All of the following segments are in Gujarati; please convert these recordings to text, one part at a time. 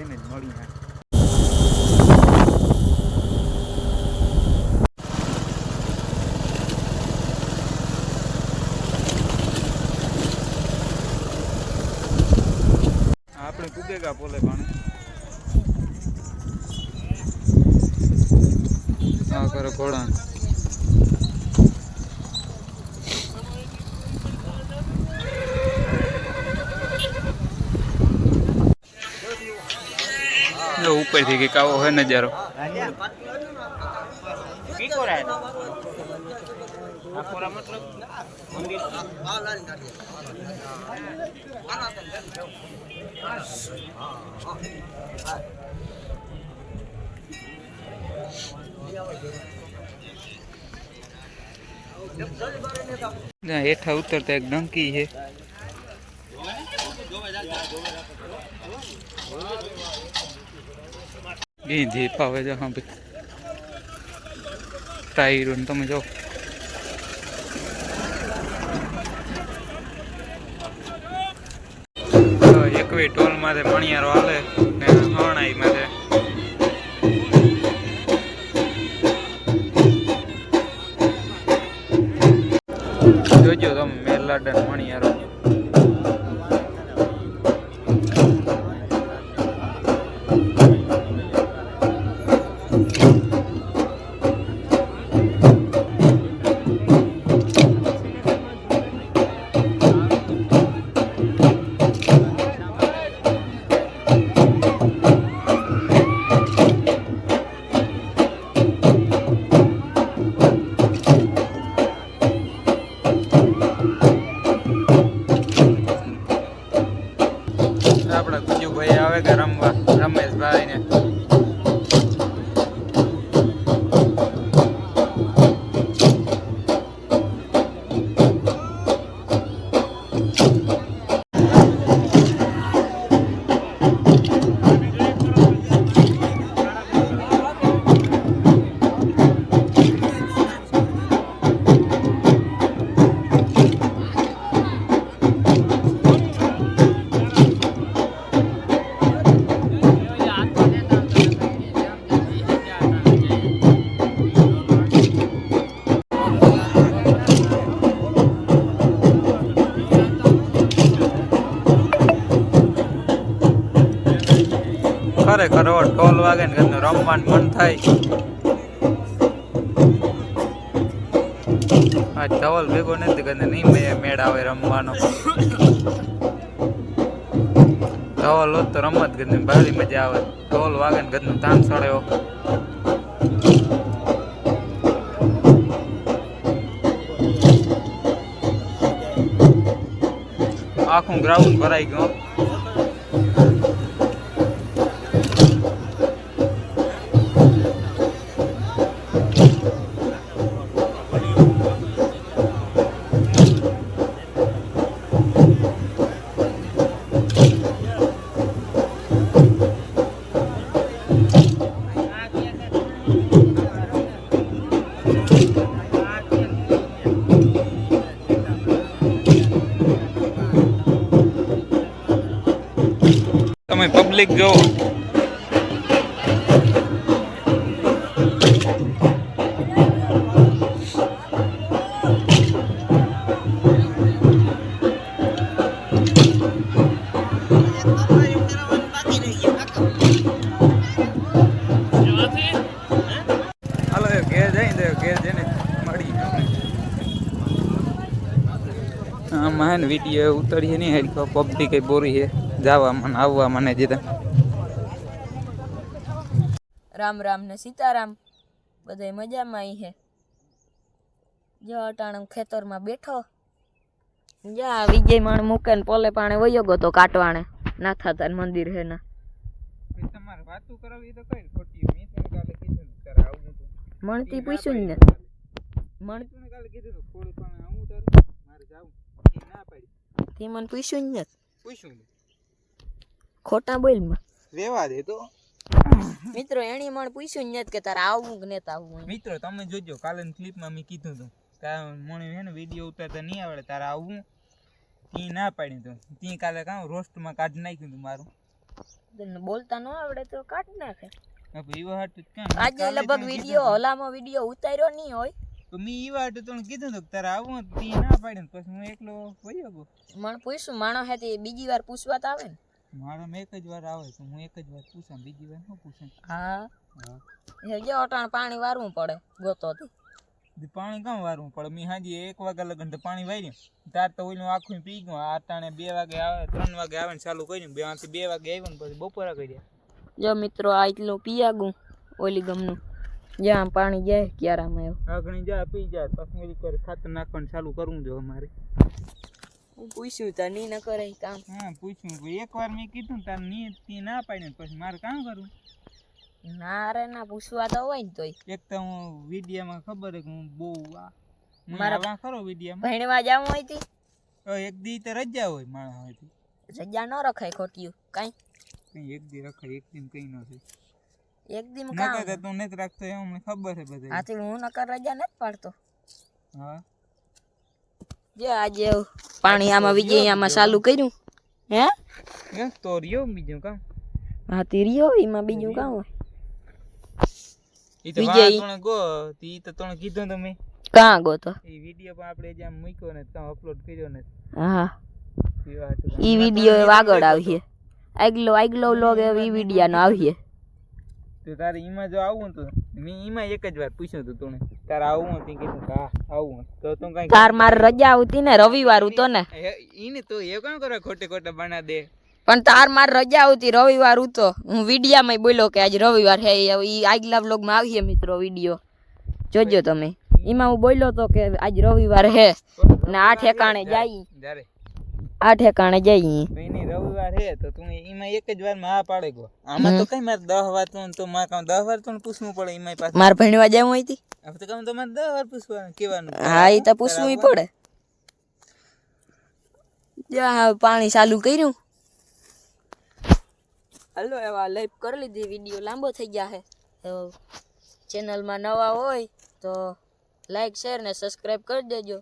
જઈને જ મળી આપણે કુદેગા પોલે પાણી આ કરે ઘોડા. ઉપરથી કંઈક આવો હોય નજારો. ત્યાં હેઠા ઉતરતા એક ડંકી છે. ગીંધી પાવે છે, હા ભાઈ. ટાયરો તમે જો. એકવી ટોલ માથે મણિયારો હાલે ને હણાઈ માથે. જોજો તમે મેલાડન મણિયારો આવે રમવા ખરેખર હવે ઢોલ વાગે ને ઘરનું રમવાનું મન થાય. આ ધવલ ભેગો નથી કરતો નહીં મેળ આવે રમવાનો. ધવલ હોત તો રમત ઘરની ભારી મજા આવે. ઢોલ વાગે ને ઘરનું તાન સળ્યો આખું ગ્રાઉન્ડ ભરાઈ ગયું તમે પબ્લિક જો હાલો, એ ઘેર જઈને તો ઘેર જઈને મળી. આમાં હે ને વીડિયો ઉતરીએ નહીં હેડકો પબ્લિક બોરી છે જવામાં આવવામાં ને જીતા રામ રામ ને સીતારામ બધાય મજામાં આવી હે. જો અટાણે ખેતરમાં બેઠો. જા વિજય માણ મૂકે ને પોલે પાણે વયો ગયો તો કાટવાણે. નાથા તાર મંદિર હે ના. તમારે વાતું કરાવી તો કઈ ખોટી મેં તને કાલે કીધું તારે આવું મણતી પૂછ્યું ને મણતી કાલે કીધું ખોડી પણ આવું તારે મારે જાવું. ના પાડી. તે મને પૂછ્યું ને પૂછ્યું ને ખોટા બોલમાં રેવા દે તો. મિત્રો એણી મણ પૂછ્યું જ કે તારે આવવું કે નથી આવવું મિત્રો તમે જોજો કાલે ક્લિપમાં મેં કીધું હતું તારે મને હે ને વીડિયો ઉતારતા નહીં આવડે તારે આવું તી ના પાડી તું. તી કાલે કાં રોસ્ટમાં કાઢી નાખ્યું તું મારું. તને બોલતા ન આવડે તો કાઢ નાખે. હવે ઈ વાત જ કાં? આજે લગભગ વીડિયો હલામાં વીડિયો ઉતાર્યો નહીં હોય. તો મેં ઈ વાત તને કીધું તો તારે આવું તી ના પાડી પછી હું એકલો વયો ગયો. મને પૂછ્યું માણસ હે તે બીજી વાર પૂછવા તો આવે ને. મારામાં એક જ વાર આવે તો હું એક જ વાર પૂછામ બીજી વાર ન પૂછાં. હા. હા. એ જો અટાણ પાણી વારવું પડે ગોતોથી દી પાણી કામ વારવું પડે? મેં હાજી એક વાગ્યા લગન તો પાણી વાર્યું. તાર તો ઓઈલું આખું પી ગયું. આ અટાણે બે વાગે આવે ત્રણ વાગે આવે ને ચાલુ કર્યું બે આથી બે વાગે આવ્યું ને પછી બપોરા કર્યા. જો મિત્રો આ એટલું પીયાગું ઓલી ગમનું. જ્યાં પાણી જાય ક્યારામાં એવું આગળ જા પી જાય પછી ઓલી ખાતર નાખવાનું ચાલુ કરવું જો અમારે. હું પૂછ્યું તા નહીં ન કરે કામ. હા પૂછ્યું ભાઈ એક વાર મેં કીધું તારની તી ના પાડી પછી મારે કામ કરવું? ના રે ના પૂછવા તો હોય ને તોય. એક તો હું વિડીયામાં ખબર હે કે હું બહુ મારા- ખરો વિડીયામાં? ભણવા જાવ હોય તી? તો એક દી તો રજા હોય માણસ હોયથી. રજા ન રખાય ખોટિયું કાઈ? કઈ એક દી રખાય એક દી કઈ ન થાય. એક દી કામ નકર તું નથી રાખતો એમ મને ખબર છે બધે આથી હું નકર રજા ન પાડતો. હા. જે આજે પાણી આમાં વિજય આમાં ચાલુ કર્યું. હે? એ તો રહ્યો બીજું કામ હા તે રહ્યો એમાં બીજું કામ હોય? તો વિજય. ગો તી તો તોણે કીધું તમે. કાં ગો તો? એ વીડિયો પણ આપણે જે મૂક્યો ને ત્યાં અપલોડ કર્યો ને. હા. ઈ વિડિયો આગળ આવીએ. આગલો આગલો લોગ ઈ વિડિયાનો આવીએ. તો તારે ઈમાં જો આવું તો મેં એમાં એક જ વાર પૂછ્યું હતું તું તારે આવું હતી કીધું હા આવું તો તું કઈ તાર માર રજા આવતી ને રવિવાર ઉતો ને. એને તો એ કોણ કરે ખોટે ખોટા બના દે. પણ તાર માર રજા આવતી રવિવાર ઉતો. હું વિડિયામાં બોલ્યો કે આજ રવિવાર હે ઈ આગલા વ્લોગમાં આવીએ મિત્રો વીડિયો. જોજો તમે. એમાં હું બોલ્યો તો કે આજ રવિવાર હે. ને આ ઠેકાણે જાય. આ ઠેકાણે જઈએ. તો એની રવિવાર હે તો તું એમાં એક જ વારમાં હા પાડે ગો આમાં તો કઈ મારે દહ વાર તું તો મારે કામ દહ વાર તો પૂછવું પડે એમાં પાછું. મારે ભણવા જવું હોય તી? હવે તો કામ તો મારે દહ વાર પૂછવાનું કેવાનું હા એ તો પૂછવું પડે. જા હવે પાણી ચાલુ કર્યું. હલો એવા લાઈવ કરી લીધી વીડિયો લાંબો થઈ ગયા છે. તો ચેનલમાં નવા હોય તો લાઈક શેર ને સબસ્ક્રાઈબ કરી દેજો.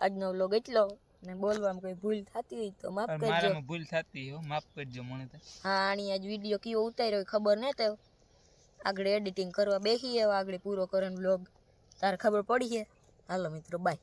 આજનો વ્લોગ એટલો. ને બોલવામાં કોઈ ભૂલ થતી હોય તો માફ કરજો. મારામાં ભૂલ થતી હો માફ કરજો મને તો હા આની આજ વીડિયો કયો ઉતાર્યો હોય ખબર ન તો આગળ એડિટિંગ કરવા બેસી એવા આગળ પૂરો કરન બ્લોગ તારે ખબર પડી છે? હાલો મિત્રો બાય